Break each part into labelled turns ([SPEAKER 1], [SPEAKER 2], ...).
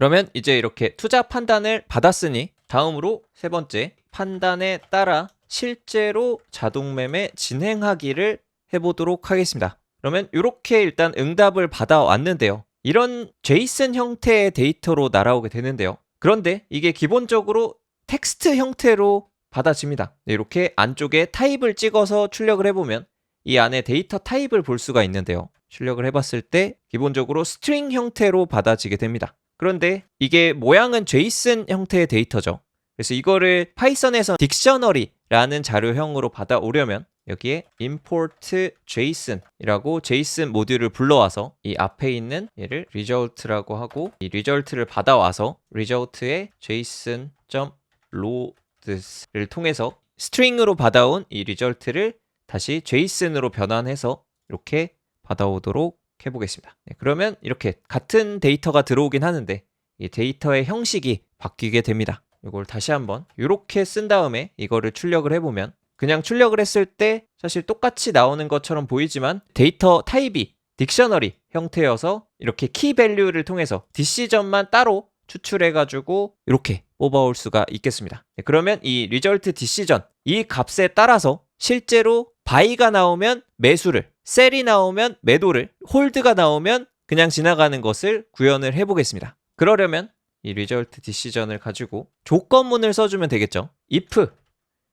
[SPEAKER 1] 그러면 이제 이렇게 투자 판단을 받았으니 다음으로 세 번째 판단에 따라 실제로 자동 매매 진행하기를 해보도록 하겠습니다. 그러면 이렇게 일단 응답을 받아왔는데요. 이런 제이슨 형태의 데이터로 날아오게 되는데요. 그런데 이게 기본적으로 텍스트 형태로 받아집니다. 네, 이렇게 안쪽에 타입을 찍어서 출력을 해보면 이 안에 데이터 타입을 볼 수가 있는데요. 출력을 해봤을 때 기본적으로 스트링 형태로 받아지게 됩니다. 그런데 이게 모양은 제이슨 형태의 데이터죠. 그래서 이거를 파이썬에서 딕셔너리라는 자료형으로 받아오려면 여기에 import jason이라고 JSON 모듈을 불러와서 이 앞에 있는 얘를 result라고 하고 이 result를 받아와서 result의 json.loads를 통해서 스트링으로 받아온 이 result를 다시 JSON으로 변환해서 이렇게 받아오도록 해보겠습니다. 네, 그러면 이렇게 같은 데이터가 들어오긴 하는데 이 데이터의 형식이 바뀌게 됩니다. 이걸 다시 한번 이렇게 쓴 다음에 이거를 출력을 해보면 그냥 출력을 했을 때 사실 똑같이 나오는 것처럼 보이지만 데이터 타입이 딕셔너리 형태여서 이렇게 키 밸류를 통해서 디시전만 따로 추출해가지고 이렇게 뽑아올 수가 있겠습니다. 네, 그러면 이 리절트 디시전 이 값에 따라서 실제로 바이가 나오면 매수를, 셀이 나오면 매도를, 홀드가 나오면 그냥 지나가는 것을 구현을 해보겠습니다. 그러려면 이 리절트 디시전을 가지고 조건문을 써주면 되겠죠. if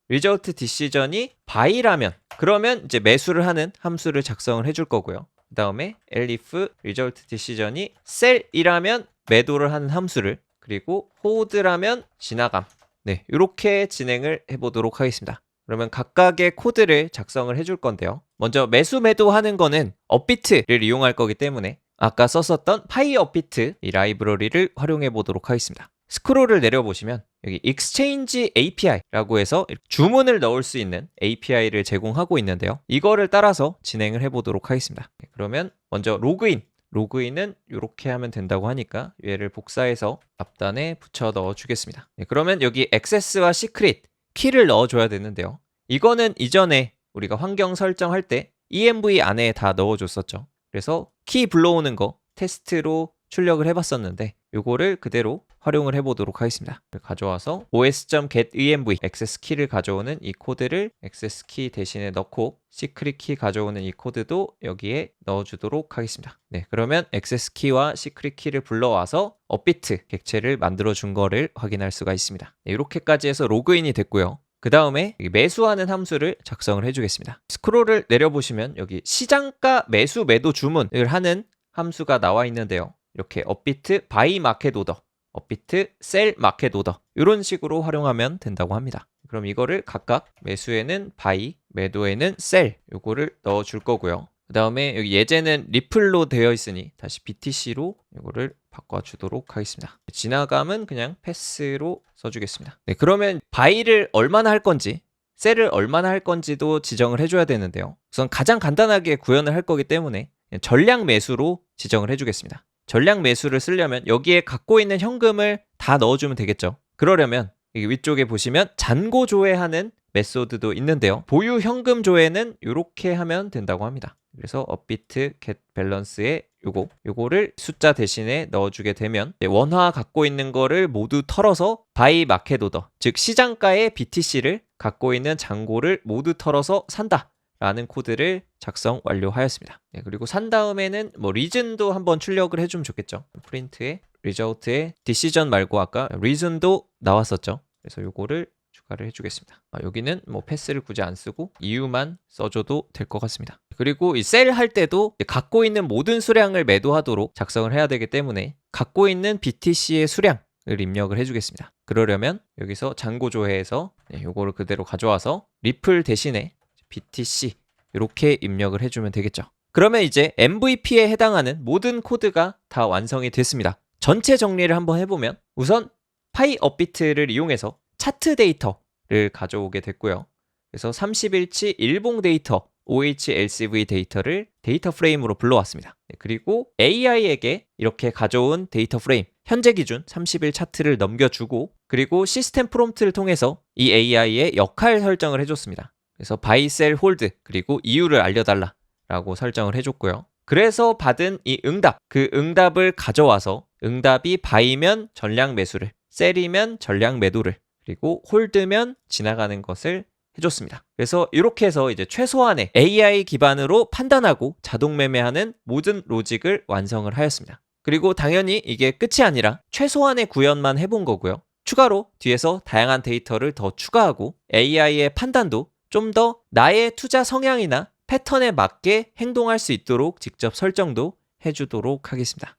[SPEAKER 1] 리절트 디시전이 바이라면 그러면 이제 매수를 하는 함수를 작성을 해줄 거고요. 그 다음에 elif 리절트 디시전이 셀이라면 매도를 하는 함수를 그리고 홀드라면 지나감 네 이렇게 진행을 해보도록 하겠습니다. 그러면 각각의 코드를 작성을 해줄 건데요. 먼저 매수 매도하는 거는 업비트를 이용할 거기 때문에 아까 썼었던 파이 업비트 이 라이브러리를 활용해 보도록 하겠습니다. 스크롤을 내려보시면 여기 Exchange API라고 해서 주문을 넣을 수 있는 API를 제공하고 있는데요. 이거를 따라서 진행을 해보도록 하겠습니다. 네, 그러면 먼저 로그인 로그인은 이렇게 하면 된다고 하니까 얘를 복사해서 앞단에 붙여 넣어 주겠습니다. 네, 그러면 여기 액세스와 시크릿 키를 넣어줘야 되는데요. 이거는 이전에 우리가 환경 설정할 때 env 안에 다 넣어줬었죠. 그래서 키 불러오는 거 테스트로 출력을 해봤었는데 이거를 그대로 활용을 해보도록 하겠습니다. 가져와서 os.getEnv 액세스 키를 가져오는 이 코드를 액세스 키 대신에 넣고 시크릿 키 가져오는 이 코드도 여기에 넣어주도록 하겠습니다. 네, 그러면 액세스 키와 시크릿 키를 불러와서 업비트 객체를 만들어 준 거를 확인할 수가 있습니다. 네, 이렇게까지 해서 로그인이 됐고요. 그 다음에 매수하는 함수를 작성을 해주겠습니다. 스크롤을 내려보시면 여기 시장가 매수 매도 주문을 하는 함수가 나와 있는데요. 이렇게 업비트 바이 마켓 오더, 업비트 셀 마켓 오더 이런 식으로 활용하면 된다고 합니다. 그럼 이거를 각각 매수에는 바이, 매도에는 셀 요거를 넣어 줄 거고요. 그 다음에 여기 예제는 리플로 되어 있으니 다시 BTC로 이거를 바꿔주도록 하겠습니다. 지나감은 그냥 패스로 써주겠습니다. 네, 그러면 바이를 얼마나 할 건지 셀을 얼마나 할 건지도 지정을 해줘야 되는데요. 우선 가장 간단하게 구현을 할 거기 때문에 전량 매수로 지정을 해주겠습니다. 전량 매수를 쓰려면 여기에 갖고 있는 현금을 다 넣어주면 되겠죠. 그러려면 여기 위쪽에 보시면 잔고 조회하는 메소드도 있는데요. 보유 현금 조회는 이렇게 하면 된다고 합니다. 그래서 업비트 get 밸런스에 요거 요거를 숫자 대신에 넣어주게 되면 원화 갖고 있는 거를 모두 털어서 바이 마켓 오더 즉 시장가의 BTC를 갖고 있는 잔고를 모두 털어서 산다. 라는 코드를 작성 완료하였습니다. 네, 그리고 산 다음에는 뭐 리즌도 한번 출력을 해주면 좋겠죠. 프린트에 리저트에 디시전 말고 아까 리즌도 나왔었죠. 그래서 요거를 추가를 해주겠습니다. 아, 여기는 뭐 패스를 굳이 안 쓰고 이유만 써줘도 될 것 같습니다. 그리고 이 셀 할 때도 갖고 있는 모든 수량을 매도하도록 작성을 해야 되기 때문에 갖고 있는 BTC의 수량 을 입력을 해주겠습니다. 그러려면 여기서 잔고 조회에서 네, 요거를 그대로 가져와서 리플 대신에 BTC 이렇게 입력을 해주면 되겠죠. 그러면 이제 MVP에 해당하는 모든 코드가 다 완성이 됐습니다. 전체 정리를 한번 해보면 우선 파이 업비트를 이용해서 차트 데이터 를 가져오게 됐고요. 그래서 30일치 일봉 데이터 OHLCV 데이터를 데이터 프레임으로 불러왔습니다. 네, 그리고 AI에게 이렇게 가져온 데이터 프레임 현재 기준 30일 차트를 넘겨주고 그리고 시스템 프롬프트를 통해서 이 AI의 역할 설정을 해줬습니다. 그래서 바이 셀 홀드 그리고 이유를 알려달라 라고 설정을 해줬고요. 그래서 받은 이 응답, 그 응답을 가져와서 응답이 바이면 전량 매수를, 셀이면 전량 매도를, 그리고 홀드면 지나가는 것을 해줬습니다. 그래서 이렇게 해서 이제 최소한의 AI 기반으로 판단하고 자동 매매하는 모든 로직을 완성을 하였습니다. 그리고 당연히 이게 끝이 아니라 최소한의 구현만 해본 거고요. 추가로 뒤에서 다양한 데이터를 더 추가하고 AI의 판단도 좀 더 나의 투자 성향이나 패턴에 맞게 행동할 수 있도록 직접 설정도 해주도록 하겠습니다.